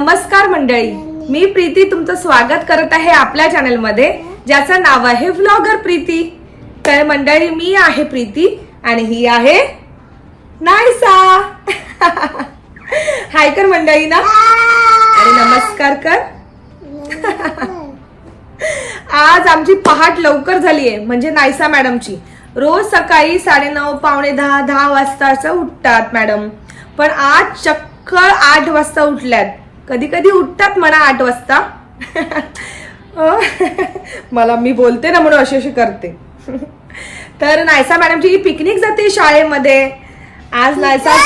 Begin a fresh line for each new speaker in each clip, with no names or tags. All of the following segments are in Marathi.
नमस्कार मंडळी मी प्रीती तुमचं स्वागत करत आहे आपल्या चॅनलमध्ये ज्याचं नाव आहे व्लॉगर प्रीती. तर मंडळी मी आहे प्रीती आणि ही आहे नायसा. हाय कर मंडळी ना. आणि नमस्कार कर. आज आमची पहाट लवकर झाली आहे म्हणजे नायसा मॅडमची. रोज सकाळी साडेनऊ पावणे दहा दहा वाजता असं उठतात मॅडम. पण आज चक्क आठ वाजता उठल्यात. कधी कधी उठतात म्हणा आठ वाजता. मला मी बोलते ना म्हणून अशी अशी करते. तर नायसा मॅडमची पिकनिक जाते शाळेमध्ये. आज नायसा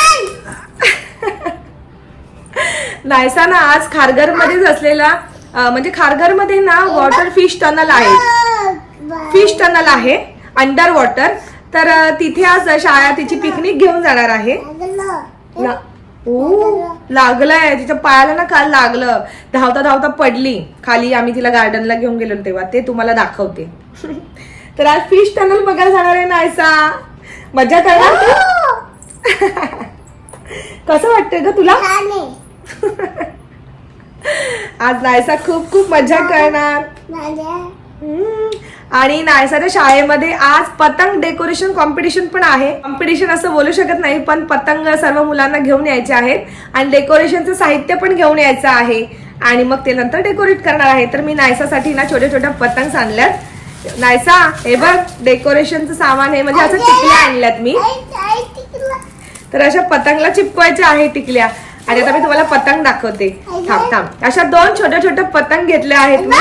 नायसा ना आज खारघर मध्येच असलेला म्हणजे खारघरमध्ये ना वॉटर फिश टनल आहे. फिश टनल आहे अंडर वॉटर तर तिथे आज शाळा तिची पिकनिक घेऊन जाणार आहे. ओ लागलंय. तिच्या पायाला ना काल लागलं. धावता धावता पडली. खाली आम्ही तिला गार्डनला घेऊन गेलो तेव्हा. ते तुम्हाला दाखवते. तर आज फिश टनल बघायला जाणार आहे नायसा मजा करणार तू? कसं वाटतंय ग तुला? आज नायसा खूप खूप मजा करणार. आणि नायसाच्या शाळेमध्ये आज पतंग डेकोरेशन कॉम्पिटिशन पण आहे. कॉम्पिटिशन असं बोलू शकत नाही पण पतंग सर्व मुलांना घेऊन यायचे आहेत आणि डेकोरेशनचं साहित्य पण घेऊन यायचं आहे. आणि मग ते नंतर डेकोरेट करणार आहे. तर मी नायसासाठी ना छोट्या छोट्या पतंग आणल्यात. नायसा हे बघ डेकोरेशनचं सामान आहे म्हणजे असं टिकल्या आणल्यात मी. तर अशा पतंगला चिपकवायच्या आहे टिकल्या. आणि आता मी तुम्हाला पतंग दाखवते. थांब थांब. अशा दोन छोट्या छोट्या पतंग घेतल्या आहेत मी.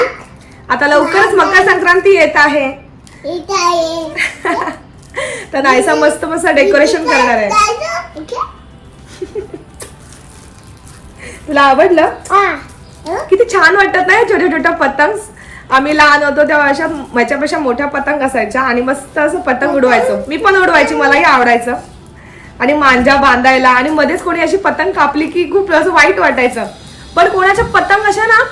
आता लवकरच मकर संक्रांती येत आहे. तर नायसा मस्त मस्त डेकोरेशन करणार आहे. तुला आवडलं? किती छान वाटत नाही छोट्या छोट्या पतंग? आम्ही लहान होतो तेव्हा अशा ह्याच्यापेक्षा मोठ्या पतंग असायच्या आणि मस्त असं पतंग उडवायचो. मी पण उडवायची मलाही आवडायचं. आणि मांजा बांधायला आणि मध्येच कोणी अशी पतंग कापली की खूप असं वाईट वाटायचं. पण कोणाच्या पतंग अशा ना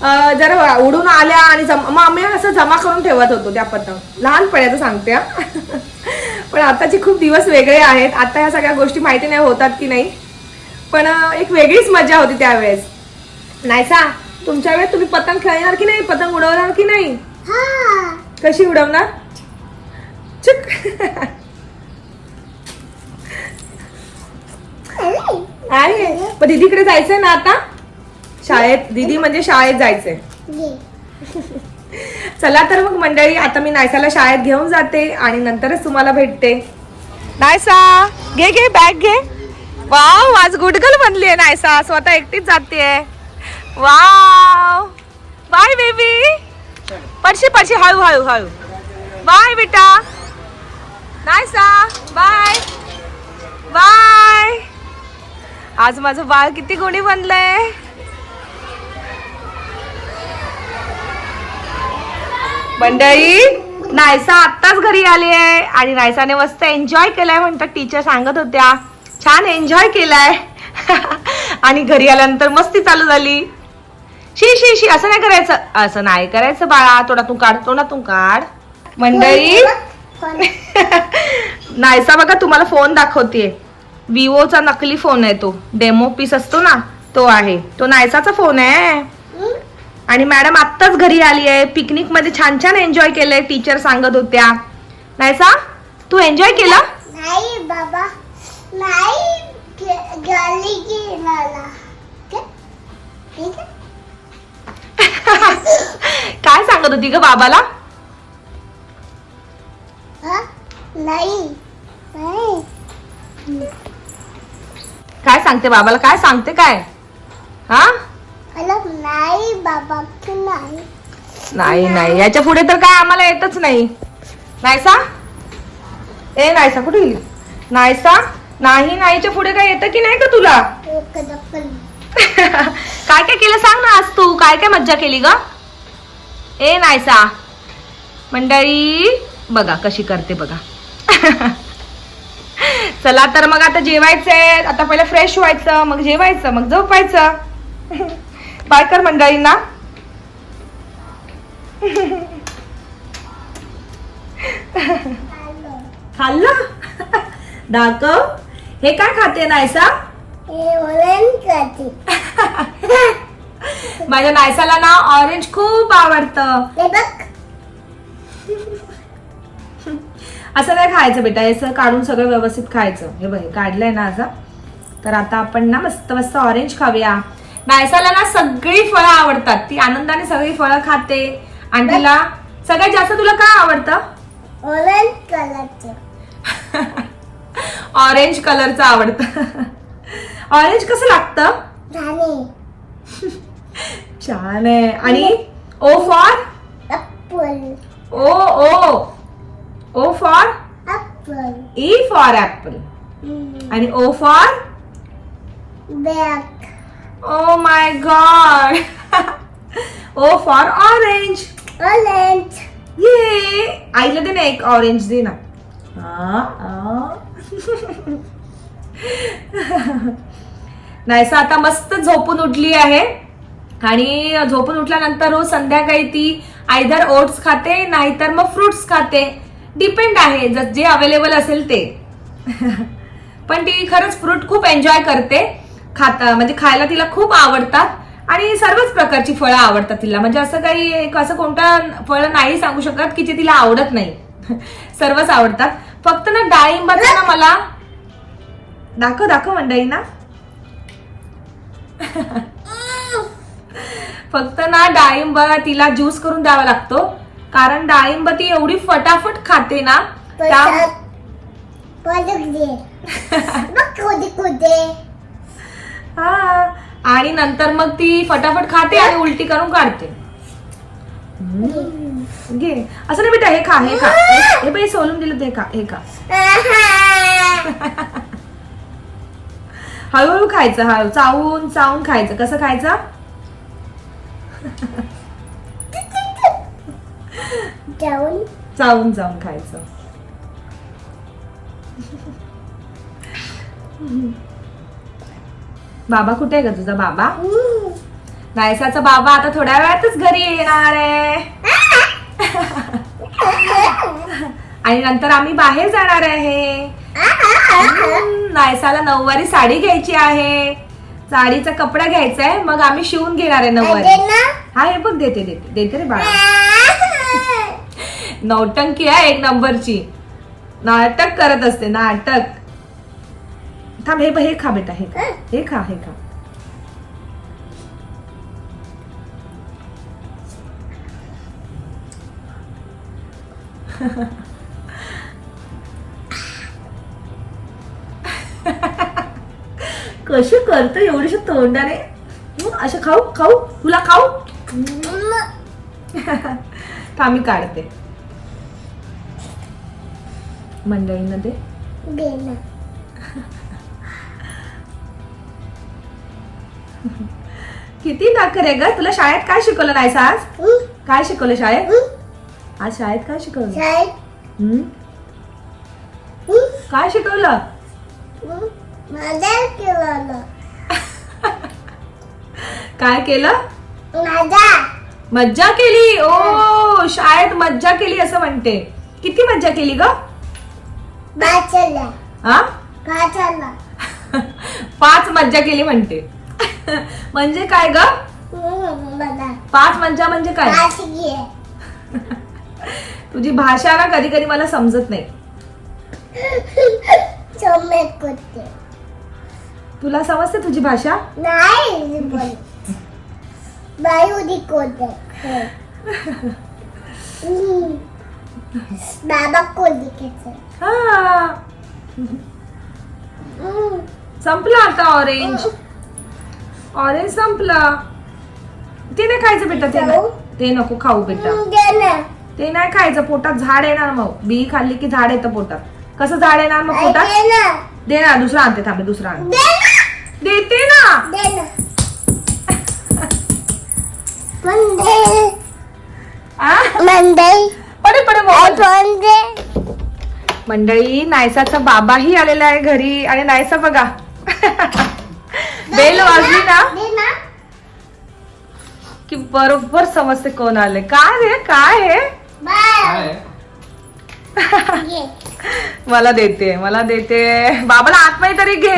जरा उडून आल्या आणि जम मग आम्ही असं जमा करून ठेवत होतो त्या पतंग. लहानपणाचं सांगते. पण आताचे खूप दिवस वेगळे आहेत. आता ह्या सगळ्या गोष्टी माहिती नाही होतात की नाही. पण एक वेगळीच मजा होती त्यावेळेस. नाही सा तुमच्या वेळेस तुम्ही पतंग खेळणार की नाही? पतंग उडवणार की नाही? कशी उडवणार? चुक. आहे. पण दीदीकडे जायचंय ना आता? शाळेत दीदी म्हणजे शाळेत जायचंय. चला तर मग मंडळी आता मी नायसाला शाळेत घेऊन जाते आणि नंतरच तुम्हाला भेटते. नायसा घे घे बॅग घे. वाव आज गुडगल बनली आहे नायसा. स्वतः एकटीच जाते वाव. बाय बेबी पडशी पडशी हळू हळू हळू. बाय बेटा. नायसा बाय. बाय. आज माझं बाळ किती गोडी बनलंय. मंडळी नायसा आत्ताच घरी आली आहे आणि नायसाने मस्त एन्जॉय केलाय म्हणतात टीचर सांगत होत्या. छान एन्जॉय केलाय. आणि घरी आल्यानंतर मस्ती चालू झाली. शी शी शी असं नाही करायचं. असं नाही करायचं बाळा. तोंडातून काढ तोंडातून काढ. मंडळी नायसा बघा तुम्हाला फोन दाखवते विवोचा नकली फोन आहे तो. डेमो पीस असतो ना तो आहे. तो नायसाचा फोन आहे. आणि मॅडम आत्ताच घरी आली आहे. पिकनिकमध्ये छान छान एन्जॉय केलंय टीचर सांगत होत्या. नायसा तू एन्जॉय केला?
नाही बाबा. नाही
काय सांगत होती ग बाबाला?
नाही. नाही.
काय सांगते बाबाला? काय सांगते काय? हा?
नाही बाबा की नाही
नाही नाही. याच्यापुढे तर काय आम्हाला येतच नाही. नायसा ए नायसा कुठे गेली? नायसा नाही नाहीच्या पुढे काय येतं की नाही का तुला? काय काय केलं सांग ना आज तू. काय काय मज्जा केली ग? ए नायसा मंडळी बघा कशी करते बघा. चला तर मग आता जेवायचंय. आता पहिलं फ्रेश व्हायचं मग जेवायचं मग झोपायचं. बाय कर मंडळींना. खाल्लं? दाखव. हे काय खाते नायसा? माझ्या नायसाला ना ऑरेंज खूप आवडतं. असं नाही खायचं बेटा हे असं काढून सगळं व्यवस्थित खायचं. हे बघ हे काढलंय ना असं तर आता आपण ना मस्त मस्त ऑरेंज खाऊया. नायसाला ना सगळी फळं आवडतात. ती आनंदाने सगळी फळं खाते. आणि तिला सगळ्यात जास्त तुला काय आवडतं?
ऑरेंज कलरचे
ऑरेंज कलरचं आवडतं. ऑरेंज कसं लागतं? छान आहे. आणि O for O O O for E for apple आणि O for
bag
O my God O for orange
orange
ये आईला दे ना एक ऑरेंज दे ना. नाहीसा आता मस्त झोपून उठली आहे. आणि झोपून उठल्यानंतर रोज संध्याकाळी ती आयदर ओट्स खाते नाहीतर मग फ्रुट्स खाते. डिपेंड आहे जे अवेलेबल असेल ते. पण ती खरंच फ्रूट खूप एन्जॉय करते. खाता म्हणजे खायला तिला खूप आवडतात आणि सर्वच प्रकारची फळं आवडतात तिला म्हणजे असं काही एक असं कोणता फळं नाही सांगू शकत की जे तिला आवडत नाही सर्वच आवडतात फक्त ना डाळिंबाचा ना मला दाखव दाखव मंडळी ना फक्त ना डाळिंब तिला ज्यूस करून द्यावा लागतो कारण डाळिंब ती एवढी फटाफट खाते ना त्या
पदक दे बघ कुठे कुठे
हा. आणि नंतर मग ती फटाफट खाते आणि उलटी करून काढते. घे. असं नाही बेटा हे खा हे खा. हे- बाई सोलून दिलं ते खा हे खा. हळूहळू खायचं हळू. चावून चावून खायचं. कसं खायचं?
जाऊन
चावून चावून खायचं. बाबा कुठे आहे का तुझा बाबा? नायसाचा बाबा आता थोड्या वेळातच घरी येणार आहे. आणि नंतर आम्ही बाहेर जाणार आहे. नायसाला नऊवारी साडी घ्यायची आहे. साडीचा कपडा घ्यायचा आहे. मग आम्ही शिवून घेणार आहे नऊवारी. हा हे बघ देते देते. देते रे बाळा. नौटंकी आहे एक नंबरची. नाटक करत असते नाटक. थांब हे हे खा बेटा हे खा. हे खा हे खा. कशी करतो एवढीशी तोंडाने? असं खाऊ खाऊ तुला खाऊ? थांब मी काढते. मंडळीमध्ये? किती नाकर आहे ग? तुला शाळेत काय शिकवलं नाही आज? काय शिकवलं शाळेत? आज शाळेत काय शिकवलं? काय शिकवलं? काय केलं? मज्जा केली. ओ शाळेत मज्जा केली असं म्हणते. किती मज्जा केली ग? हा पाच मज्जा केली म्हणते. म्हणजे काय ग? पाच मज्जा म्हणजे काय? तुझी भाषा ना कधी कधी मला समजत नाही. तुला समजते तुझी भाषा?
नाही बाबा
संपलं आता ऑरेंज ऑरेंज संपलं. ते नाही खायचं बेटा ते नाही. ते नको खाऊ बेटा. ते नाही खायचं पोटात झाड येणार मग. बी खाल्ली की झाड येतं पोटात. कसं झाड येणार मग पोटात?
दे ना.
दुसरा आणते थांबे दुसरा आण. देते ना. आ? पडे पडे मोबाईल. मंडळी नायसाचा बाबाही आलेला आहे घरी. आणि नायसा बघा. बेल वाजली ना की बरोबर समजते कोण आले काय रे काय आहे? मला देते मला देते. बाबाला आतमध्ये तरी घे.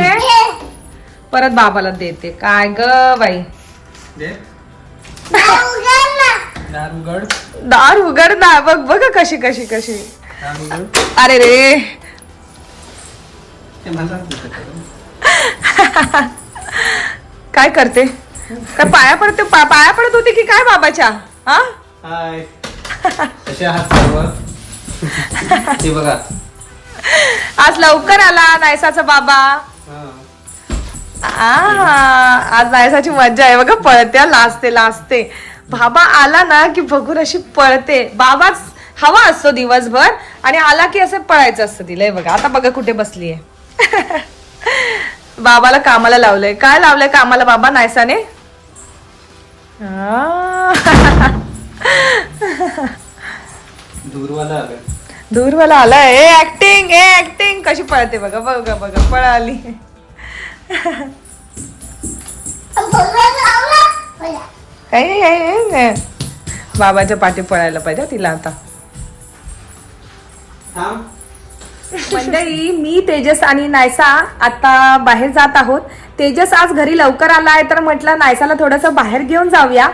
परत बाबाला देते. काय ग बाई?
दार उघड
दार उघड ना. बघ बघ कशी कशी कशी. अरे रे. काय करते? काय पाया पडते पा- पाया पडत होती की काय बाबाच्या? हा?
हाय. कसे आहात सर्व? ते बघा.
आज लवकर आला नायसाचा बाबा.
हा.
आ, आज नायसाची मज्जा आहे बघा पळते लाजते लाजते. बाबा आला ना की बघून अशी पळते. बाबाच हवा असतो दिवसभर आणि आला की असं पळायचं असतं तिला. हे बघा आता बघा कुठे बसलीये. बाबाला कामाला लावलंय. काय लावलंय कामाला बाबा? नायसाने.
दूरवाला आलं
दूरवाला आलाय. ए ऍक्टिंग ए ऍक्टिंग कशी पळते बघा बघा बघा. पळाली. काही नाही. बाबाच्या पाठी पळायला पाहिजे तिला आता.
थांब.
मंडळी मी तेजस आणि नायसा आता बाहेर जात आहोत. तेजस आज घरी लवकर आला आहे तर म्हटलं नायसाला थोडस बाहेर घेऊन जाऊया.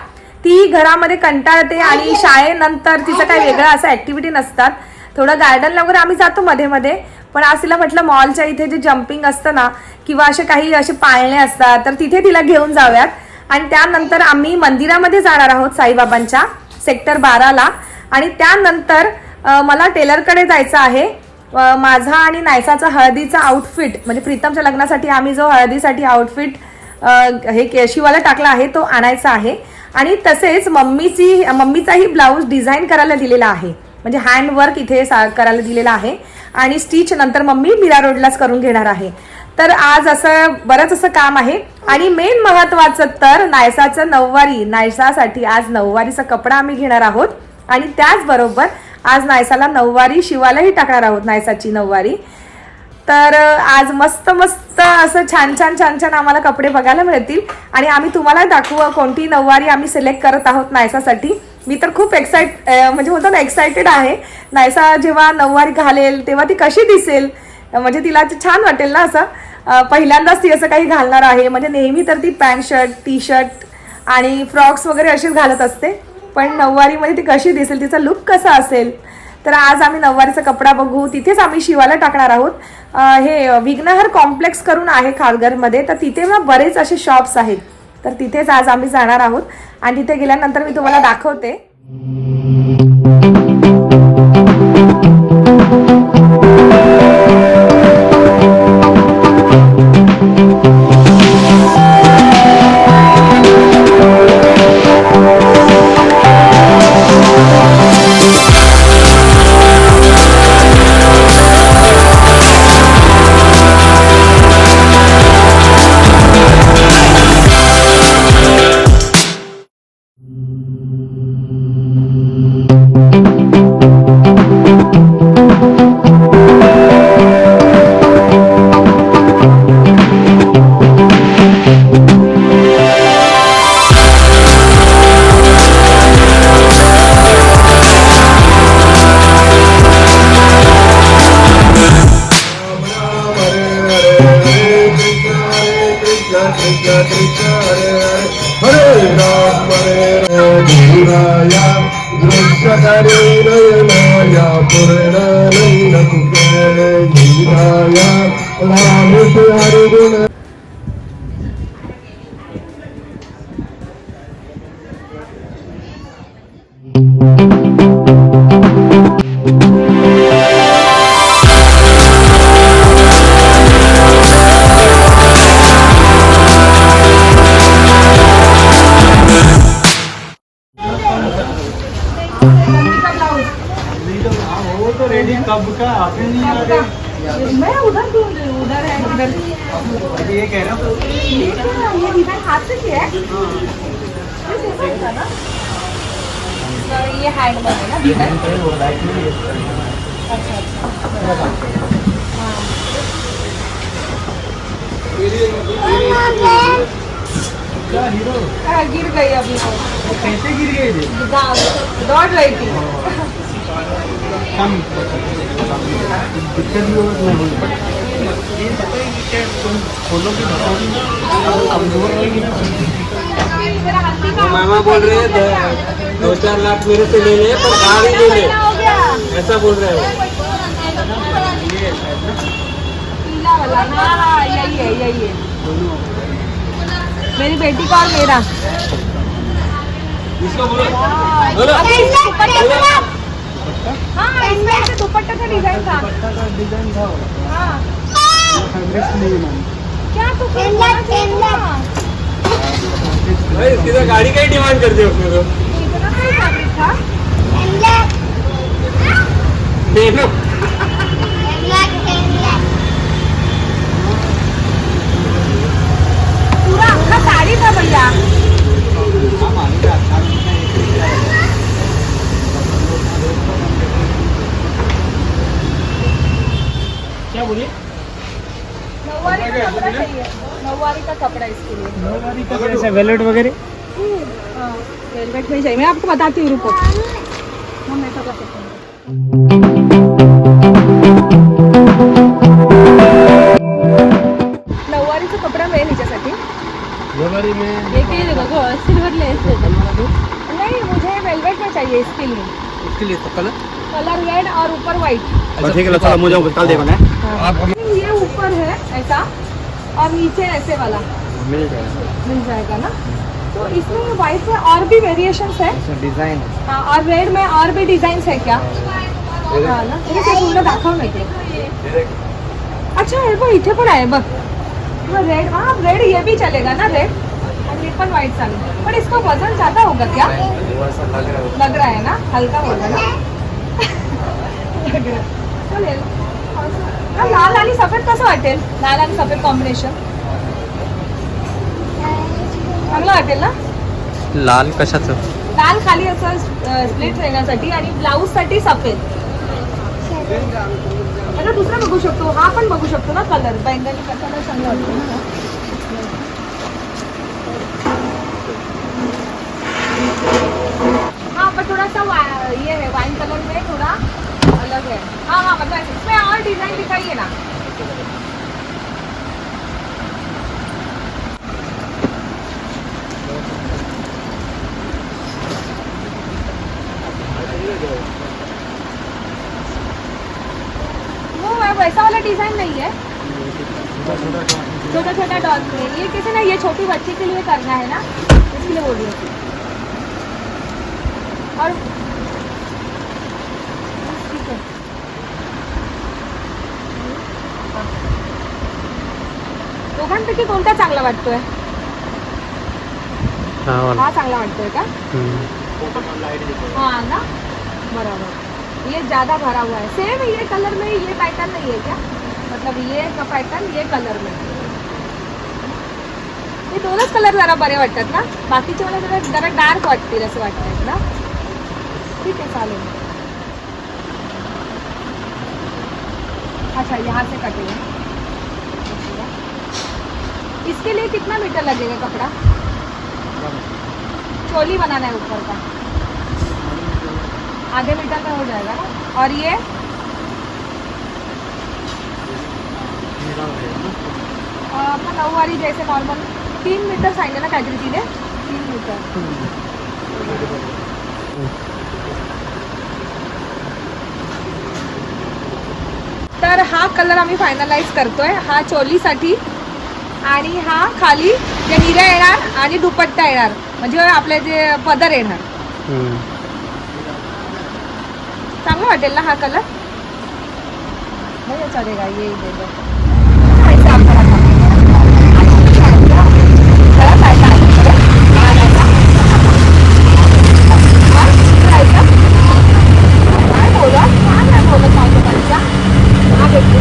ती घरामध्ये कंटाळते आणि शाळेनंतर तिचं काही वेगळं असं ऍक्टिव्हिटी नसतात. थोडं गार्डनला वगैरे आम्ही जातो मध्ये मध्ये पण आज तिला म्हटलं मॉलच्या इथे जे जम्पिंग असतं ना किंवा असे काही असे पाळणे असतात तर तिथे तिला घेऊन जाऊयात. आणि त्यानंतर आम्ही मंदिरामध्ये जाणार आहोत साईबाबांच्या सेक्टर बाराला. आणि त्यानंतर मला टेलरकडे जायचं आहे. माझा आणि नायसाचा हळदीचा आउटफिट म्हणजे प्रीतमच्या लग्नासाठी आम्ही जो हळदीसाठी आउटफिट हे के- टाकला आहे तो आणायचा आहे. आणि तसेच मम्मीची मम्मीचाही ब्लाऊज डिझाईन करायला दिलेला आहे. म्हणजे हँडवर्क इथे सा- करायला दिलेला आहे. आणि स्टिच नंतर मम्मी मीरा रोडलाच करून घेणार आहे. तर आज असं बरंच असं काम आहे. आणि मेन महत्वाचं तर नायसाचं नऊवारी. नायसासाठी आज नऊवारीचा कपडा आम्ही घेणार आहोत. आणि त्याचबरोबर आज नायसाला नऊवारी शिवायलाही टाकणार आहोत नायसाची नऊवारी. तर आज मस्त मस्त असं छान छान छान छान आम्हाला कपडे बघायला मिळतील. आणि आम्ही तुम्हाला दाखवू कोणती नऊवारी आम्ही सिलेक्ट करत आहोत नायसासाठी. मी तर खूप एक्साइट म्हणजे होतं ना एक्सायटेड आहे. नायसा जेव्हा नऊवारी घालेल तेव्हा ती कशी दिसेल? म्हणजे तिला ते छान वाटेल ना असं. पहिल्यांदाच ती असं काही घालणार आहे. म्हणजे नेहमी तर ती पॅन्ट शर्ट टी शर्ट आणि फ्रॉक्स वगैरे असेच घालत असते. पण नऊवारीमध्ये ती कशी दिसेल तिचा लुक कसा असेल? तर आज आम्ही नऊवारीचा कपडा बघू. तिथेच आम्ही शिवायला टाकणार आहोत. हे विघ्नहर कॉम्प्लेक्स करून आहे खारघरमध्ये. तर तिथे मग बरेच असे शॉप्स आहेत. तर तिथेच आज आम्ही जाणार आहोत. आणि तिथे गेल्यानंतर मी तुम्हाला दाखवते.
कब का? आपने नहीं आ रहे?
मैं उधर उधर है उधर
ये कह रहा हूँ?
ये डिज़ाइन हाथ से किया है। ये हैंड है ना डिज़ाइन
क्या हीरो
हाँ, गिर गई अभी वो
वो कैसे गिर गए थे
दौड़ रही थी।
कम भी हो नहीं है खोलो की कमजोर
तो मामा बोल रहे हैं दो- चार लाख मेरे से ले ले पर गाड़ी ले ले ऐसा बोल रहे हो
मेरी बेटी का और मेरा?
इसको बोलो। बोलो।
दुपट्टा? हाँ इसमें ऐसे दुपट्टा का डिजाइन था
पट्टा का डिजाइन था
हाँ.
फैब्रिक्स नहीं मैम
गाड़ी का ही. डिमांड करते हो?
पूरा अपना साड़ी था भैया
क्या बोलिए
नौवारी का कपड़ा चाहिए। नौवारी का कपड़ा इसके लिए।
नौवारी का कैसा वेलेट वगैरह?
हाँ वेलवेट में चाहिए। मैं आपको बताती हूँ रुको। हम ऐसा कर। सकते हैं। नऊवारीचा कपडा मिळेल हिच्यासाठी
नौवारी में
सिल्वर लेस नहीं मुझे वेलवेट में चाहिए इसके लिए।
इसके लिए तो कलर
कलर रेड और ऊपर व्हाइट
अच्छा ठीक है चलो मुझे कल देखो ना
ये ऊपर है ऐसा और नीचे ऐसे वाला।
मिल जाएगा।
मिल जाएगा ना? तो इसमें व्हाइट में और भी वेरिएशन है।
डिज़ाइन
हाँ। और रेड में और भी डिझाईन्स आहे क्या? हा ना? दाखव अच्छा हे बघ इथे पण आहे बघ रेड हाँ रेड ये भी चलेगा ना रेड और ये पण व्हाइट चालेल पण इसका वज़न ज़्यादा होगा क्या? लग रहा है। ना? हल्का होगा ना? है. चालेल लाल आणि सफेद कसं वाटेल? लाल आणि सफेद कॉम्बिनेशन चांगलं वाटेल ना?
लाल कशाचं?
लाल खाली असं स्प्लिट येण्यासाठी आणि ब्लाऊजसाठी सफेद. आता दुसरा बघू शकतो. हा पण बघू शकतो ना कलर बैंगनी कलर चांगला वाटतो पर थोड़ा सा ये है वाइन कलर में थोड़ा अलग है। हाँ हाँ मतलब इसमें और डिज़ाइन दिखाइए ना। वो है, वैसा वाला डिज़ाइन नहीं है। छोटा छोटा डॉल में ये किसी ना ये छोटी बच्ची के लिए करना है ना, इसलिए बोल रही हूँ। और दोघांपैकी कोणता चांगला वाटतोय? हा चांगला वाटतोय का? हाँ ना? बराबर. ये ज्यादा भरा हुआ है. सेम ये कलर में ये पैटर्न नहीं है क्या? मतलब ये का पैटर्न ये कलर में. हे दोनच कलर जरा बरे वाटतात ना? बाकीचे मला जरा जरा डार्क वाटतील असं वाटतात ना? ठीक है चालेल अच्छा यहाँ से कटेगा इसके लिए कितना मीटर लगेगा कपड़ा? चोली बनाना है ऊपर का। आधे मीटर में हो जाएगा ना? और ये? अं, आपलं नऊवारी जैसे नॉर्मल तीन मीटर सांगितलं ना तिने तीन मीटर। तर हा कलर आम्ही फायनलाइज करतोय. हा चोलीसाठी आणि हा खाली जे हिऱ्या येणार आणि दुपट्टा येणार. म्हणजे आपले जे पदर येणार. चांगला वाटेल ना हा कलर? नाही चलेगा ये दे दो ऐसा आपल्याला जरा side ला आहे. हा, ऐसा. हा, ऐसा. काय बोलत? काय नाही बोलत माझ्याकडच्या? हा, भेटली.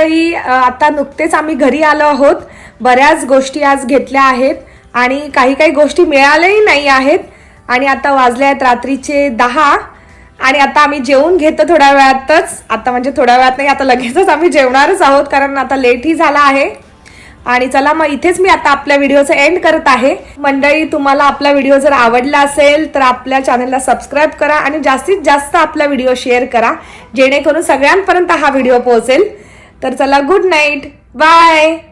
मंडळी आता नुकतेच आम्ही घरी आलो आहोत. बऱ्याच गोष्टी आज घेतल्या आहेत आणि काही काही गोष्टी मिळाल्याही नाही आहेत. आणि आता वाजले आहेत रात्रीचे दहा. आणि आता आम्ही जेवून घेतो थोड्या वेळातच. आता म्हणजे थोड्या वेळात नाही आता लगेचच आम्ही जेवणारच आहोत कारण आता लेटही झाला आहे. आणि चला मग इथेच मी आता आपल्या व्हिडिओचं एंड करत आहे. मंडळी तुम्हाला आपला व्हिडिओ जर आवडला असेल तर आपल्या चॅनलला सबस्क्राईब करा आणि जास्तीत जास्त आपला व्हिडिओ शेअर करा. जेणेकरून सगळ्यांपर्यंत हा व्हिडिओ पोहोचेल. तर चला गुड नाईट. बाय.